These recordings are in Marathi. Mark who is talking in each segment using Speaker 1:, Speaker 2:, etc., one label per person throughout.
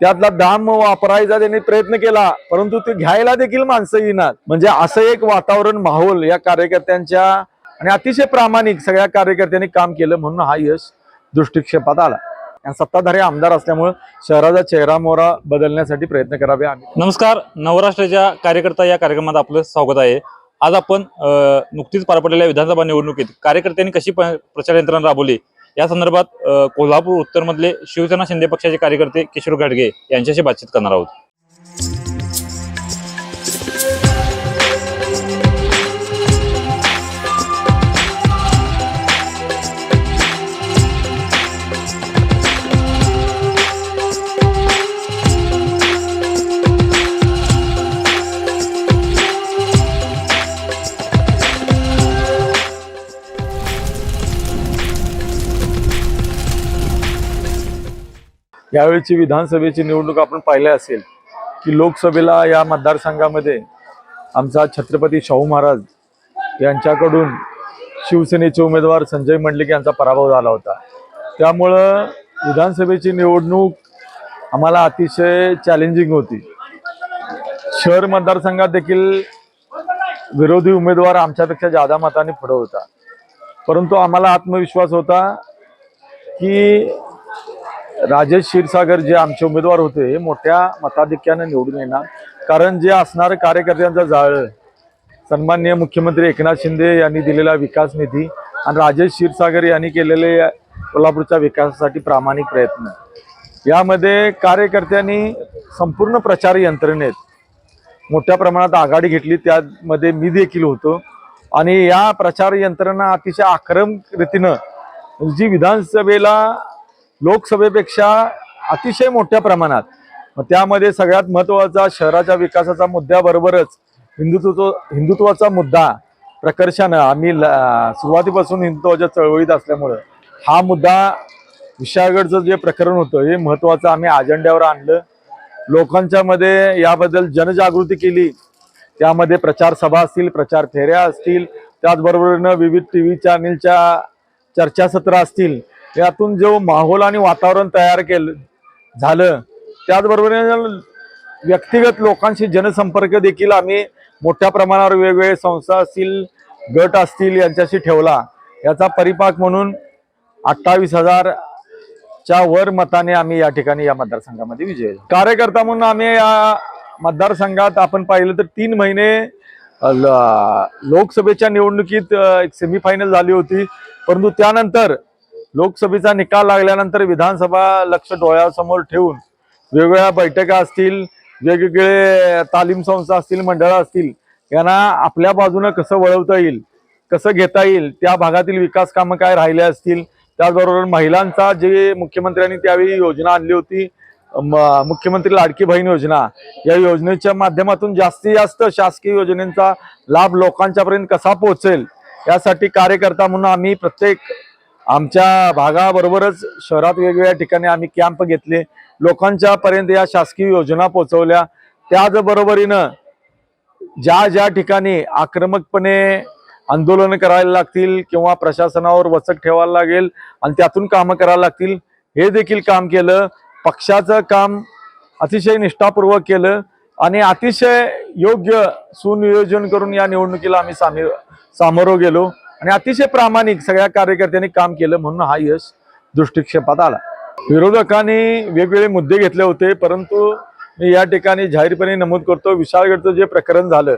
Speaker 1: त्यातला दाम वापरायचा त्यांनी प्रयत्न केला परंतु ते घ्यायला देखील माणसं येणार. म्हणजे असं एक वातावरण माहोल या कार्यकर्त्यांच्या आणि अतिशय प्रामाणिक सगळ्या कार्यकर्त्यांनी काम केलं म्हणून हा यश दृष्टिक्षेपात आला. सत्ताधारी आमदार असल्यामुळे शहराचा चेहरा मोहरा बदलण्यासाठी प्रयत्न करावे आम्ही.
Speaker 2: नमस्कार नवराष्ट्राच्या कार्यकर्ता या कार्यक्रमात आपलं स्वागत आहे. आज आपण नुकतीच पार पडलेल्या विधानसभा निवडणुकीत कार्यकर्त्यांनी कशी प- प्रचार यंत्रणा राबवली? या संदर्भात कोल्हापूर उत्तरमधले शिवसेना शिंदे पक्षाचे कार्यकर्ते किशोर घाडगे यांच्याशी बातचीत करणार आहोत.
Speaker 1: यावेळीची विधानसभेची निवडणूक आपण पाहिल्या असेल की लोकसभेला या मतदारसंघामध्ये आमचा छत्रपती शाहू महाराज यांच्याकडून शिवसेनेचे उमेदवार संजय मंडलिक यांचा पराभव झाला होता. त्यामुळं विधानसभेची निवडणूक आम्हाला अतिशय चॅलेंजिंग होती. शहर मतदारसंघात देखील विरोधी उमेदवार आमच्यापेक्षा जादा मताने पुढं होता. परंतु आम्हाला आत्मविश्वास होता की राजेश क्षीरसागर जे आमचे उमेदवार होते हे मोठ्या मताधिक्याने निवडून येणार. कारण जे असणारं कार्यकर्त्यांचं जाळं सन्माननीय मुख्यमंत्री एकनाथ शिंदे यांनी दिलेला विकास निधी आणि राजेश क्षीरसागर यांनी केलेले कोल्हापूरच्या विकासासाठी प्रामाणिक प्रयत्न. यामध्ये कार्यकर्त्यांनी संपूर्ण प्रचार यंत्रणेत मोठ्या प्रमाणात आघाडी घेतली. त्यामध्ये मी देखील होतो. आणि या प्रचार यंत्रणा अतिशय आक्रमक रीतीनं जी विधानसभेला लोकसभेपेक्षा अतिशय मोठ्या प्रमाणात. मग त्यामध्ये सगळ्यात महत्त्वाचा शहराच्या विकासाचा मुद्द्याबरोबरच हिंदुत्व हिंदुत्वाचा मुद्दा प्रकर्षानं आम्ही ल- सुरुवातीपासून हिंदुत्वाच्या चळवळीत असल्यामुळं हा मुद्दा विशाळगडचं जे प्रकरण होतं हे महत्त्वाचं आम्ही अजेंड्यावर आणलं. लोकांच्या मध्ये याबद्दल जनजागृती केली. त्यामध्ये प्रचार सभा असतील प्रचार फेऱ्या असतील त्याचबरोबरीनं विविध टी व्ही चॅनेलच्या चर्चासत्र असतील यातून जो माहोल आणि वातावरण तयार केलं झालं त्याचबरोबर व्यक्तिगत लोकांशी जनसंपर्क देखील आम्ही मोठ्या प्रमाणावर वेगवेगळे संस्था असतील गट असतील यांच्याशी ठेवला. याचा परिपाक म्हणून अठ्ठावीस हजारच्या वर मताने आम्ही या ठिकाणी या मतदारसंघामध्ये विजय कार्यकर्ता म्हणून आम्ही या मतदारसंघात आपण पाहिलं तर तीन महिने ल- लोकसभेच्या निवडणुकीत एक सेमीफायनल झाली होती. परंतु त्यानंतर लोकसभेचा निकाल लागल्यानंतर विधानसभा लक्ष डोळ्यासमोर ठेवून वेगवेगळ्या बैठका असतील वेगवेगळे तालीम संस्था असतील मंडळं असतील यांना आपल्या बाजूनं कसं वळवता येईल कसं घेता येईल त्या भागातील विकास कामं काय राहिले असतील त्याचबरोबर महिलांचा जे मुख्यमंत्र्यांनी त्यावेळी योजना आणली होती म- मुख्यमंत्री लाडकी बहीण योजना या योजनेच्या माध्यमातून जास्तीत जास्त शासकीय योजनेचा लाभ लोकांच्यापर्यंत कसा पोहोचेल यासाठी कार्यकर्ता म्हणून आम्ही प्रत्येक आमच्या भागाबरोबरच शहरात वेगवेगळ्या ठिकाणी आम्ही कॅम्प घेतले. लोकांच्या पर्यंत या शासकीय योजना पोहोचवल्या. त्याचबरोबरीनं ज्या ज्या ठिकाणी आक्रमकपणे आंदोलन करायला लागतील किंवा प्रशासनावर वचक ठेवायला लागेल आणि त्यातून कामं करायला लागतील हे देखील काम केलं. पक्षाचं काम अतिशय निष्ठापूर्वक केलं आणि अतिशय योग्य सुनियोजन करून या निवडणुकीला आम्ही सामी सामोरं गेलो. आणि अतिशय प्रामाणिक सगळ्या कार्यकर्त्यांनी काम केलं म्हणून हा यश दृष्टिक्षेपात आला. विरोधकांनी वेगवेगळे मुद्दे घेतले होते परंतु मी या ठिकाणी जाहीरपणे नमूद करतो विशाळगडचं जे प्रकरण झालं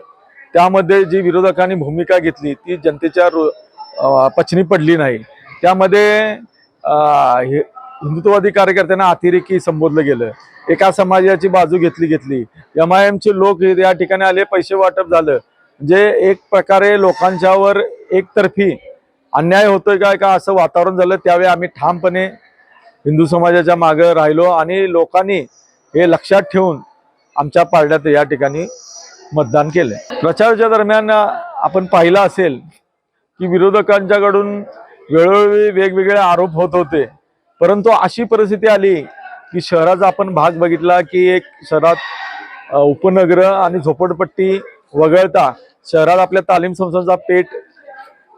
Speaker 1: त्यामध्ये जी विरोधकांनी भूमिका घेतली ती जनतेच्या रो- पचनी पडली नाही. त्यामध्ये हे- हिंदुत्ववादी कार्यकर्त्यांना अतिरेकी संबोधलं गेलं. एका समाजाची बाजू घेतली घेतली. एम आय एमचे लोक हे या ठिकाणी आले पैसे वाटप झालं. जे एक प्रकारे लोकांच्यावर एकतर्फी अन्याय होतोय काय का असं वातावरण झालं त्यावेळी आम्ही ठामपणे हिंदू समाजाच्या मागं राहिलो आणि लोकांनी हे लक्षात ठेवून आमच्या पारड्यात या ठिकाणी मतदान केलं. प्रचाराच्या दरम्यान आपण पाहिलं असेल की विरोधकांच्याकडून वेळोवेळी वेगवेगळे आरोप होत होते. परंतु अशी परिस्थिती आली की शहराचा आपण भाग बघितला की एक शहरात उपनगर आणि झोपडपट्टी वगळता शहरात आपल्या तालीम संस्थांचा पेठ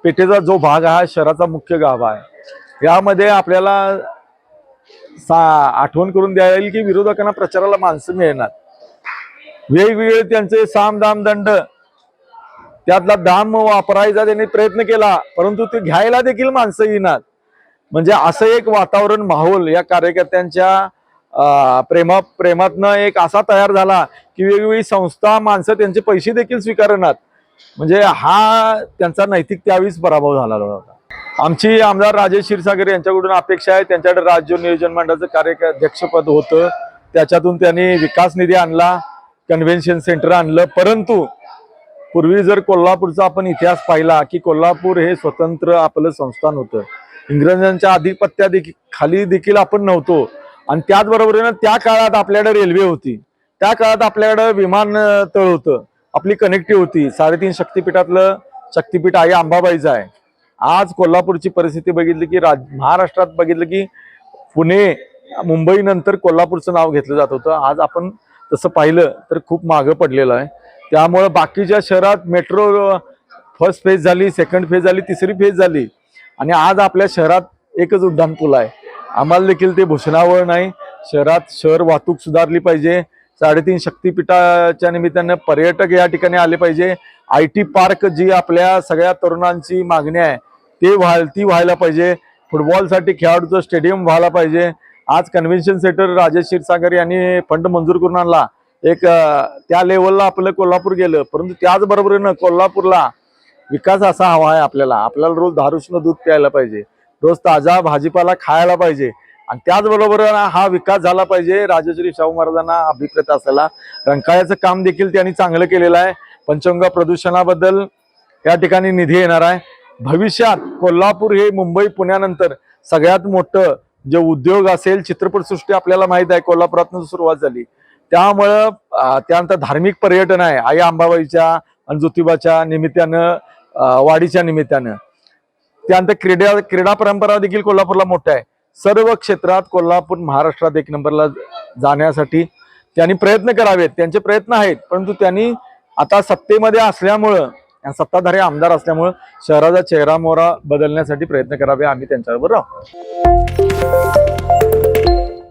Speaker 1: पेठेचा जो भाग हा शहराचा मुख्य गाभा आहे. यामध्ये आपल्याला सा आठवण करून द्यायला येईल की विरोधकांना प्रचाराला माणसं मिळणार. वेगवेगळे त्यांचे साम दाम दंड त्यातला दाम वापरायचा त्यांनी प्रयत्न केला परंतु ते घ्यायला देखील माणसं येणार. म्हणजे असं एक वातावरण माहोल या कार्यकर्त्यांच्या प्रेमा प्रेमातनं एक असा तयार झाला की वेगवेगळी संस्था माणसं त्यांचे पैसे देखील स्वीकारणार. म्हणजे हा त्यांचा नैतिक त्यावेळीच पराभव झालेला होता. आमची आमदार राजेश क्षीरसागर यांच्याकडून अपेक्षा आहे त्यांच्याकडे राज्य नियोजन मंडळाचं कार्याध्यक्षपद होतं. त्याच्यातून त्यांनी विकास निधी आणला कन्व्हेन्शन सेंटर आणलं. परंतु पूर्वी जर कोल्हापूरचा आपण इतिहास पाहिला की कोल्हापूर हे स्वतंत्र आपलं संस्थान होतं. इंग्रजांच्या अधिपत्या देखील खाली देखील आपण नव्हतो. आणि त्याचबरोबरीनं त्या काळात आपल्याकडे रेल्वे होती. त्या काळात आपल्याकडं विमानतळ होतं. आपली कनेक्टिव्ह होती. साडेतीन शक्तिपीठातलं शक्तिपीठ आई अंबाबाईचं आहे. आज कोल्हापूरची परिस्थिती बघितली की राज महाराष्ट्रात बघितलं की पुणे मुंबईनंतर कोल्हापूरचं नाव घेतलं जात होतं. आज आपण तसं पाहिलं तर खूप मागं पडलेलं आहे. त्यामुळं बाकीच्या शहरात मेट्रो फर्स्ट फेज झाली सेकंड फेज झाली तिसरी फेज झाली. आणि आज आपल्या शहरात एकच उड्डाणपूल आहे. आम्हाला देखील ते भूषणावळ नाही. शहरात शहर वाहतूक सुधारली पाहिजे. साडेतीन शक्तिपीठाच्या निमित्तानं पर्यटक या ठिकाणी आले पाहिजे. आय टी पार्क जी आपल्या सगळ्या तरुणांची मागणी आहे ते व्हाय ती व्हायला पाहिजे. फुटबॉलसाठी खेळाडूचं स्टेडियम व्हायला पाहिजे. आज कन्व्हेन्शन सेंटर राजेश क्षीरसागर यांनी फंड मंजूर करून आणला. एक त्या लेवलला आपलं कोल्हापूर गेलं. परंतु त्याचबरोबरीनं कोल्हापूरला विकास असा हवा आहे आपल्याला. आपल्याला रोज धारुष्ण दूध प्यायला पाहिजे. रोज ताजा भाजीपाला खायला पाहिजे. आणि त्याचबरोबर हा विकास झाला पाहिजे. राजश्री शाहू महाराजांना अभिप्रेत असलेला रंकाळ्याचं काम देखील त्यांनी चांगलं केलेलं आहे. पंचगंगा प्रदूषणाबद्दल या ठिकाणी निधी येणार आहे. भविष्यात कोल्हापूर हे मुंबई पुण्यानंतर सगळ्यात मोठं जे उद्योग असेल चित्रपटसृष्टी आपल्याला माहीत आहे कोल्हापुरातून सुरुवात झाली. त्यामुळं त्यानंतर धार्मिक पर्यटन आहे. आई अंबाबाईच्या आणि ज्योतिबाच्या निमित्तानं वाढीच्या वाडीच्या निमित्तानं. त्यानंतर क्रीडा क्रीडा परंपरा देखील कोल्हापूरला मोठ्या आहे. सर्व क्षेत्रात कोल्हापूर महाराष्ट्रात एक नंबरला जाण्यासाठी त्यांनी प्रयत्न करावेत. त्यांचे प्रयत्न आहेत परंतु त्यांनी आता सत्तेमध्ये असल्यामुळं आणि सत्ताधारी आमदार असल्यामुळं शहराचा चेहरा मोहरा बदलण्यासाठी प्रयत्न करावे आम्ही त्यांच्याबरोबर राहू.